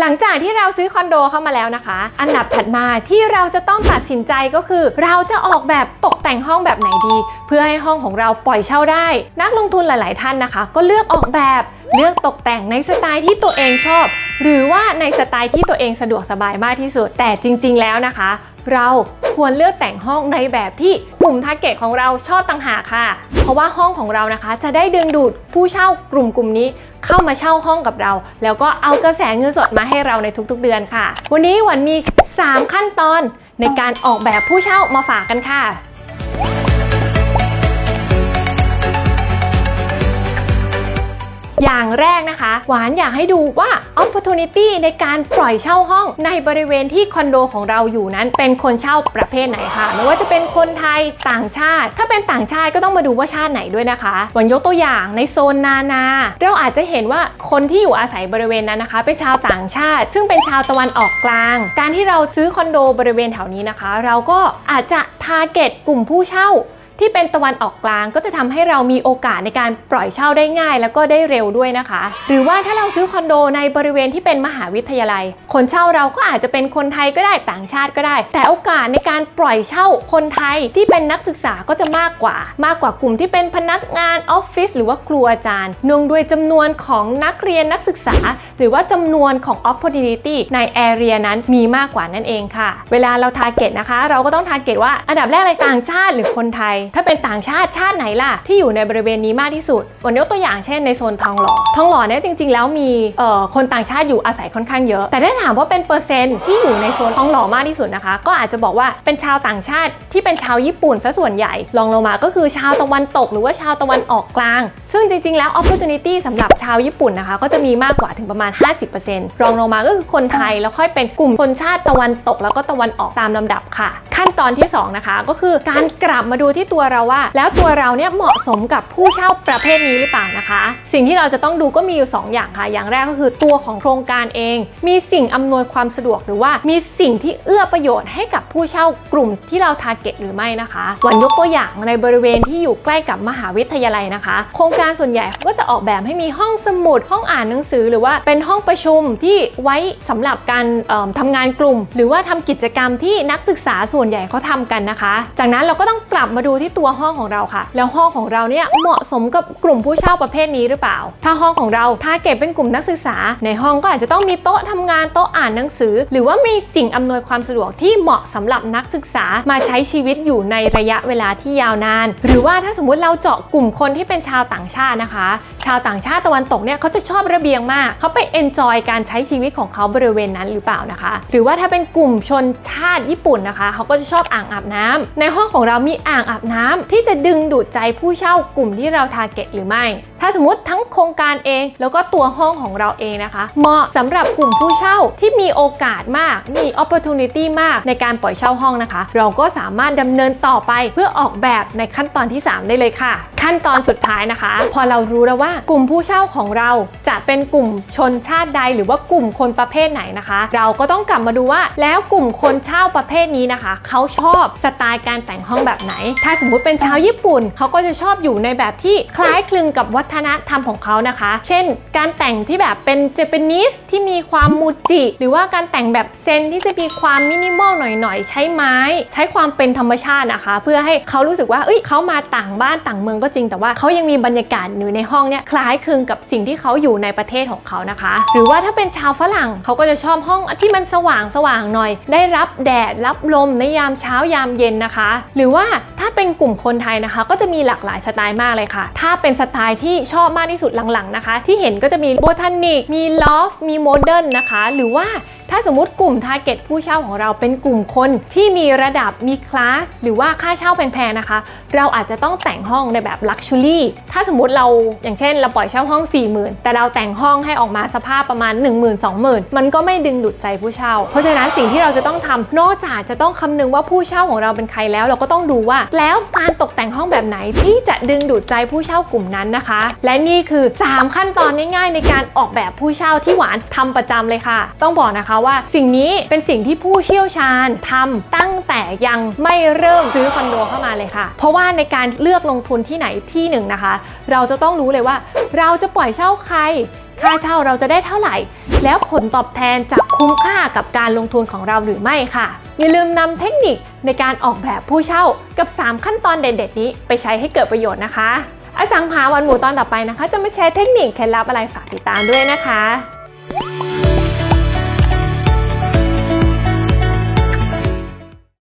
หลังจากที่เราซื้อคอนโดเข้ามาแล้วนะคะ อันดับถัดมาที่เราจะต้องตัดสินใจก็คือ เราจะออกแบบตกแต่งห้องแบบไหนดี เพื่อให้ห้องของเราปล่อยเช่าได้ นักลงทุนหลาย ๆ ท่านนะคะ ก็เลือกออกแบบเลือกตกแต่งในสไตล์ที่ตัวเองชอบ หรือว่าในสไตล์ที่ตัวเองสะดวกสบายมากที่สุด แต่จริง ๆ แล้วนะคะ เราควรเลือกแต่งห้องในแบบที่กลุ่มทาร์เก็ตของเราชอบต่างหากค่ะ เพราะว่าห้องของเรานะคะ จะได้ดึงดูดผู้เช่ากลุ่มกลุ่มนี้เข้ามาเช่าห้องกับเรา แล้วก็เอากระแสเงินสดมาให้เราในทุกๆเดือนค่ะ วันนี้หวันมี 3 ขั้นตอนในการออกแบบผู้เช่ามาฝากกันค่ะ อย่างแรกนะคะ หวานอยากให้ดูว่า opportunity ในการปล่อยเช่าห้องในบริเวณที่คอนโดของเราอยู่นั้น เป็นคนเช่าประเภทไหนค่ะไม่ว่าจะเป็นคนไทยต่างชาติ ถ้าเป็นต่างชาติก็ต้องมาดูว่าชาติไหนด้วยนะคะหวันยกตัวอย่างในโซนนานา เราอาจจะเห็นว่าคนที่อยู่อาศัยบริเวณนั้นนะคะ เป็นชาวต่างชาติ ซึ่งเป็นชาวตะวันออกกลาง การที่เราซื้อคอนโดบริเวณแถวนี้นะคะ เราก็อาจจะทาร์เก็ตกลุ่มผู้เช่า ที่เป็นตะวันออกกลางก็จะทำให้เรามีโอกาสในการปล่อยเช่าได้ง่าย แล้วก็ได้เร็วด้วยนะคะ หรือว่าถ้าเราซื้อคอนโดในบริเวณที่เป็นมหาวิทยาลัย คนเช่าเราก็อาจจะเป็นคนไทยก็ได้ต่างชาติก็ได้ แต่โอกาสในการปล่อยเช่าคนไทยที่เป็นนักศึกษาก็จะมากกว่า มากกว่ากลุ่มที่เป็นพนักงานออฟฟิศหรือว่าครูอาจารย์เนื่องด้วยจำนวนของนักเรียนนักศึกษา หรือว่าจำนวนของ opportunity ใน area นั้นมีมากกว่านั่นเองค่ะ เวลาเรา target นะคะ เราก็ต้อง target ว่าอันดับแรกเลยต่างชาติหรือคนไทยถ้าเป็นต่างชาติชาติไหนล่ะ ที่อยู่ในบริเวณนี้มากที่สุด วันยกตัวอย่างเช่นในโซนทองหล่อ ทองหล่อเนี่ยจริง ๆ แล้วมีเอ่อคนต่างชาติอยู่อาศัยค่อนข้างเยอะ แต่ถ้าถามว่าเป็นเปอร์เซ็นต์ที่อยู่ในโซนทองหล่อมากที่สุดนะคะ ก็อาจจะบอกว่าเป็นชาวต่างชาติที่เป็นชาวญี่ปุ่นซะส่วนใหญ่รองลงมาก็คือชาวตะวันตก หรือว่าชาวตะวันออกกลาง ซึ่งจริง ๆ แล้ว opportunity สำหรับชาวญี่ปุ่นนะคะ ก็จะมีมากกว่าถึงประมาณ 50%รองลงมาก็คือคนไทยแล้วค่อยเป็นกลุ่มชนชาติตะวันตก แล้วก็ตะวันออกตามลำดับค่ะ ขั้นตอนที่สองนะคะ ก็คือการกลับมาดูที่ตัวเราว่า แล้วตัวเราเนี่ยเหมาะสมกับผู้เช่าประเภทนี้หรือเปล่านะคะ สิ่งที่เราจะต้องดูก็มีอยู่ 2 อย่างค่ะ อย่างแรกก็คือตัวของโครงการเอง มีสิ่งอำนวยความสะดวกหรือว่ามีสิ่งที่เอื้อประโยชน์ให้กับผู้เช่ากลุ่มที่เราทาร์เก็ตหรือไม่นะคะวันยกตัวอย่างในบริเวณที่อยู่ใกล้กับมหาวิทยาลัยนะคะ โครงการส่วนใหญ่ก็จะออกแบบให้มีห้องสมุด ห้องอ่านหนังสือ หรือว่าเป็นห้องประชุมที่ไว้สำหรับการเอิ่มทำงานกลุ่ม หรือว่าทำกิจกรรมที่นักศึกษาส่วนใหญ่เขาทำกันนะคะ จากนั้นเราก็ต้องกลับมาดูที่ตัวห้องของเราค่ะ แล้วห้องของเราเนี่ยเหมาะสมกับกลุ่มผู้เช่าประเภทนี้หรือเปล่า ถ้าห้องของเราทาเก็ตเป็นกลุ่มนักศึกษา ในห้องก็อาจจะต้องมีโต๊ะทำงานโต๊ะอ่านหนังสือ หรือว่ามีสิ่งอำนวยความสะดวกที่เหมาะสำหรับนักศึกษามาใช้ชีวิตอยู่ในระยะเวลาที่ยาวนาน หรือว่าถ้าสมมุติเราเจาะกลุ่มคนที่เป็นชาวต่างชาตินะคะ ชาวต่างชาติตะวันตกเนี่ยเขาจะชอบระเบียงมากเขาไปเอนจอยการใช้ชีวิตของเขาบริเวณนั้นหรือเปล่านะคะ หรือว่าถ้าเป็นกลุ่มชนชาติญี่ปุ่นนะคะเขาก็จะชอบอ่างอาบน้ำในห้องของเรามีอ่างอาบน้ำที่จะดึงดูดใจผู้เช่ากลุ่มที่เราทาร์เก็ตหรือไม่ ถ้าสมมติทั้งโครงการเอง แล้วก็ตัวห้องของเราเองนะคะ เหมาะสำหรับกลุ่มผู้เช่าที่มีโอกาสมาก มี opportunity มากในการปล่อยเช่าห้องนะคะ เราก็สามารถดำเนินต่อไปเพื่อออกแบบในขั้นตอนที่ 3 ได้เลยค่ะ ขั้นตอนสุดท้ายนะคะ พอเรารู้แล้วว่ากลุ่มผู้เช่าของเราจะเป็นกลุ่มชนชาติใดหรือว่ากลุ่มคนประเภทไหนนะคะ เราก็ต้องกลับมาดูว่าแล้วกลุ่มคนเช่าประเภทนี้นะคะ เขาชอบสไตล์การแต่งห้องแบบไหน ถ้าสมมุติเป็นชาวญี่ปุ่น เขาก็จะชอบอยู่ในแบบที่คล้ายคลึงกับวัฒนธรรมของเขานะคะ เช่น การแต่งที่แบบเป็นเจแปนิสที่มีความมูจิ หรือว่าการแต่งแบบเซนที่จะมีความมินิมอลหน่อยๆ ใช้ไม้ ใช้ความเป็นธรรมชาตินะคะ เพื่อให้เขารู้สึกว่าเอ้ยเขามาต่างบ้านต่างเมืองก็จริง แต่ว่าเขายังมีบรรยากาศอยู่ในห้องเนี่ยคล้ายคลึงกับสิ่งที่เขาอยู่ในประเทศของเขานะคะ หรือว่าถ้าเป็นชาวฝรั่งเขาก็จะชอบห้องที่มันสว่างสว่างหน่อย ได้รับแดดรับลมในยามเช้ายามเย็นนะคะ หรือว่าถ้าเป็นกลุ่มคนไทยนะคะ ก็จะมีหลากหลายสไตล์มากเลยค่ะ ถ้าเป็นสไตล์ที่ชอบมากที่สุดหลังๆนะคะ ที่เห็นก็จะมีโบทานิกมีลอฟมีโมเดิร์นนะคะ หรือว่าถ้าสมมุติกลุ่มทาร์เก็ตผู้เช่าของเราเป็นกลุ่มคนที่มีระดับมีคลาสหรือว่าค่าเช่าแพงๆนะคะ เราอาจจะต้องแต่งห้องในแบบลักชัวรี่ถ้าสมมติเราอย่างเช่น เราปล่อยเช่าห้อง 40,000 แต่เราแต่งห้องให้ออกมาสภาพประมาณ 1 0 0 0 0 20,000 มันก็ไม่ดึงดูดใจผู้เช่า เพราะฉะนั้นสิ่งที่เราจะต้องทำนอกจากจะต้องคำนึงว่าผู้เช่าของเราเป็นใครแล้ว เราก็ต้องดูว่า แล้วการตกแต่งห้องแบบไหนที่จะดึงดูดใจผู้เช่ากลุ่มนั้นนะคะและนี่คือ 3 ขั้นตอนง่ายๆ ในการออกแบบผู้เช่าที่หวานทำประจำเลยค่ะ ต้องบอกนะคะว่าสิ่งนี้เป็นสิ่งที่ผู้เชี่ยวชาญทำตั้งแต่ยังไม่เริ่มซื้อคอนโดเข้ามาเลยค่ะ เพราะว่าในการเลือกลงทุนที่ไหนที่หนึ่งนะคะ เราจะต้องรู้เลยว่า เราจะปล่อยเช่าใครค่าเช่าเราจะได้เท่าไหร่ แล้วผลตอบแทนจะคุ้มค่ากับการลงทุนของเราหรือไม่ค่ะ อย่าลืมนำเทคนิคในการออกแบบผู้เช่ากับ 3 ขั้นตอนเด็ดๆนี้ไปใช้ให้เกิดประโยชน์นะคะ อสังหาวันหมูตอนต่อไปนะคะ จะมาแชร์เทคนิคเคล็ดลับอะไรฝากติดตามด้วยนะคะ